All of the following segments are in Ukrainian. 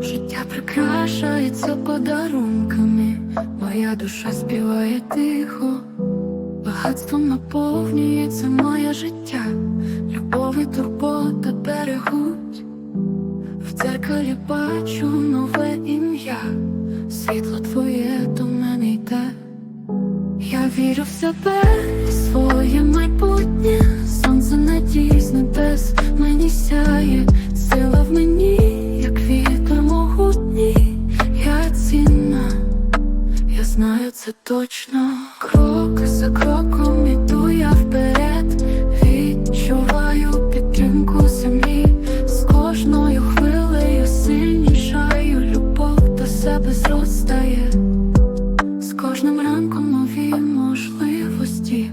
життя прикрашається подарунками, моя душа співає тихо, багатством наповнюється моє життя, любов і турбота берегуть, в дзеркалі бачу нове ім'я, світло твоє до мене йде. Я вірю в себе, своє майбутнє, сонце надій з небес мені сяє, сила в мені, це точно. Крок за кроком іду я вперед, відчуваю підтримку землі, з кожною хвилею сильнішаю, любов до себе зростає. З кожним ранком нові можливості,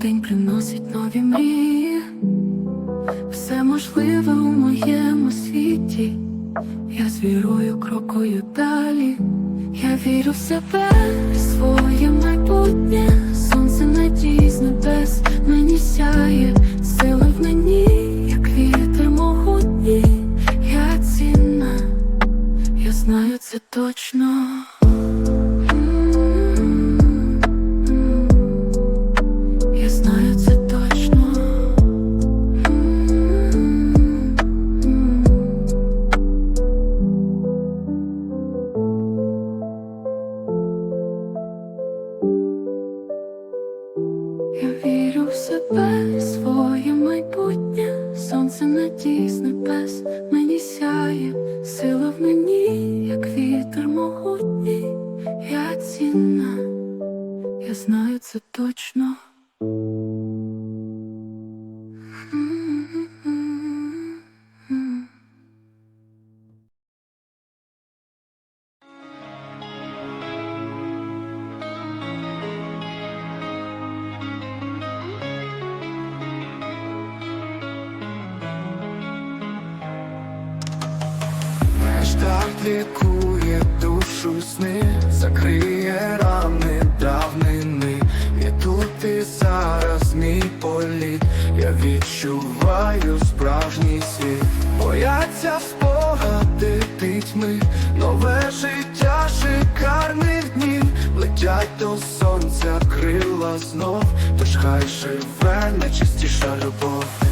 день приносить нові мрії, все можливе у моєму світі, я з вірою крокою далі, я вірю в себе, своє майбутнє, сонце надій з небес мені сяє, сила в мені, як вітер могутній, я цінна, я знаю це точно. Ждать лікує душу сни, закриє рани давнини. І тут і зараз мій політ, я відчуваю справжній світ. Бояться спогади пітьми, нове життя шикарних днів. Летять до сонця крила знов, тож хай живе найчистіша любов.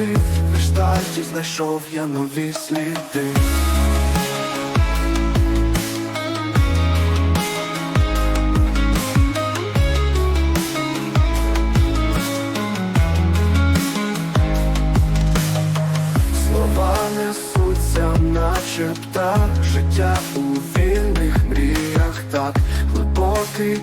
Завжди. В криштальці знайшов я нові сліди. Слова несуться, наче птах Життя у вільних мріях так Глибокий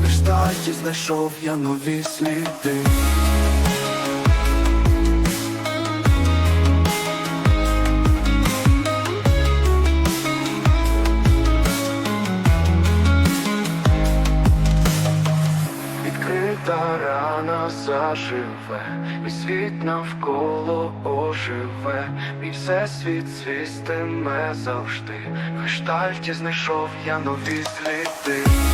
В криштальці знайшов я нові сліди. Відкрита рана заживе, і світ навколо оживе, і все світ свістиме завжди. В криштальці знайшов я нові сліди.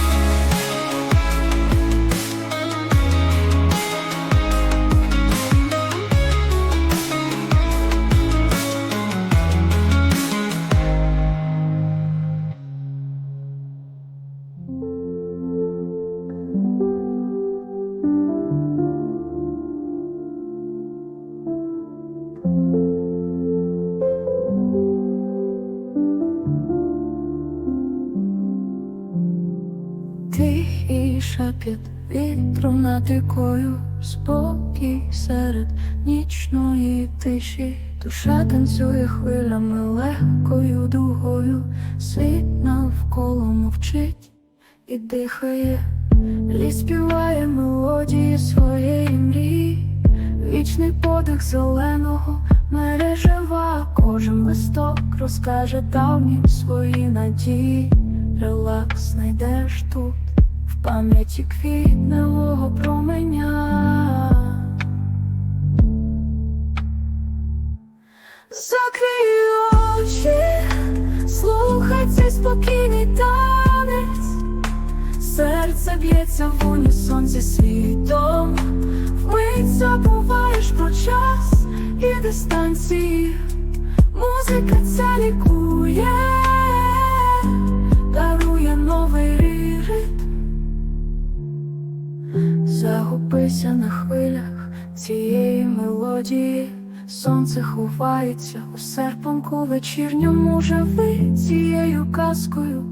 Шепіт вітру над рікою, спокій серед нічної тиші, душа танцює хвилями легкою дугою, світ навколо мовчить, і дихає, ліс співає мелодії своєї мрії, вічний подих зеленого мережева, кожен листок розкаже давні свої надії, релакс знайдеш тут, пам'яті квітневого променя. Закрий очі, слухай цей спокійний танець, серце б'ється в унісон зі світом, вмить забуваєш про час і дистанції, музика ця лікує, Загубися на хвилях цієї мелодії, сонце ховається у серпанку вечірньому живи цією казкою,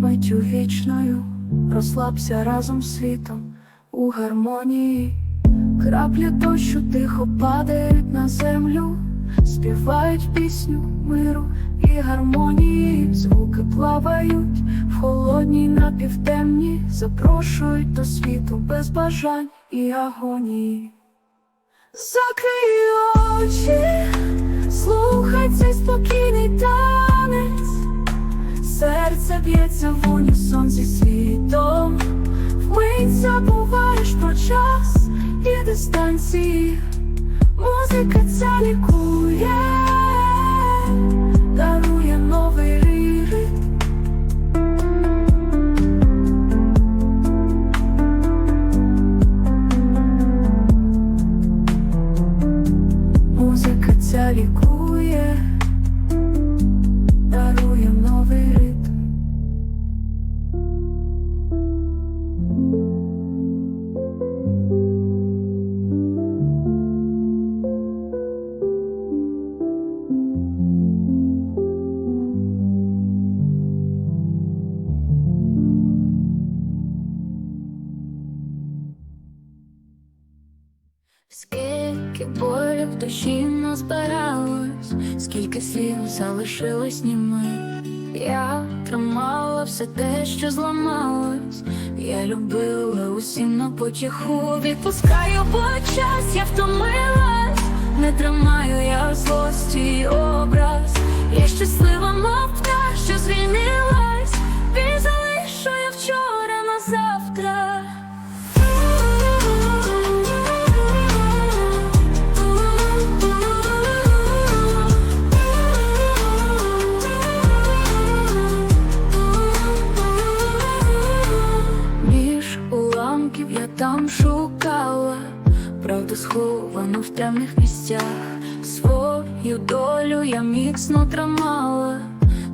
миттю вічною, розслабся разом світом у гармонії, краплі дощу тихо падають на землю, співають пісню миру і гармонії, звуки плавають в холодній напівтемні, запрошують до світу без бажань і агонії. Закрий очі, слухай цей спокійний танець, серце б'ється в унісон зі світом, вмить забуваєш про час і дистанції, музика це лікує, душі назбиралось, скільки слів залишилось німи. Я тримала все те, що зламалось. Я любила усім на потіху. Відпускаю бо час, я втомилась, не тримаю я злості образ. Я щаслива, мов птах, що звільнилась. Він я вчора на завтра. Свою долю я міцно тримала,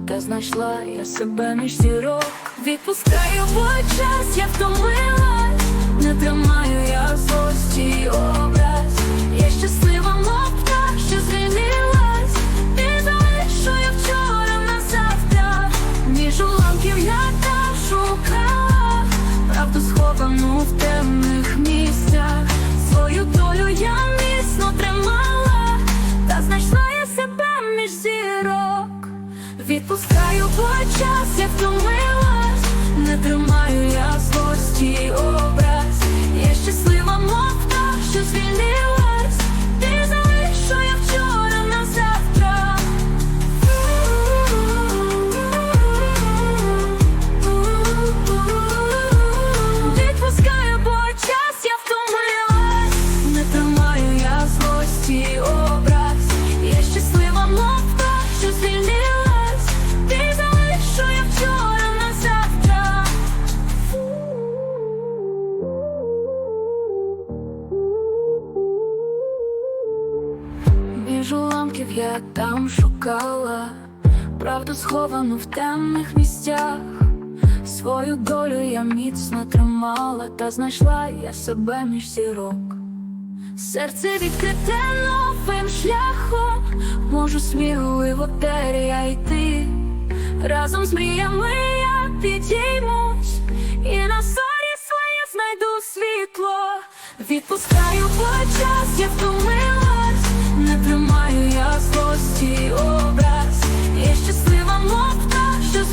та знайшла я себе між зірок. Відпускаю бо час, я втомилась, не тримаю я злості образ. Я щаслива, мов що звільнилась, ти залишу я вчора на завтра. Між уламків я там шукала правду сховану в темних Відпускаю бо час, як втомилась, не тримаю я злості правду сховану в темних місцях. Свою долю я міцно тримала, та знайшла я себе між зірок. Серце відкрите новим шляхом, можу сміливо де я йти. Разом з мріями я підіймусь, і на зорі своє знайду світло. Відпускаю по час, я втомилась, не тримаю я злості образ. Я щаслива мов та що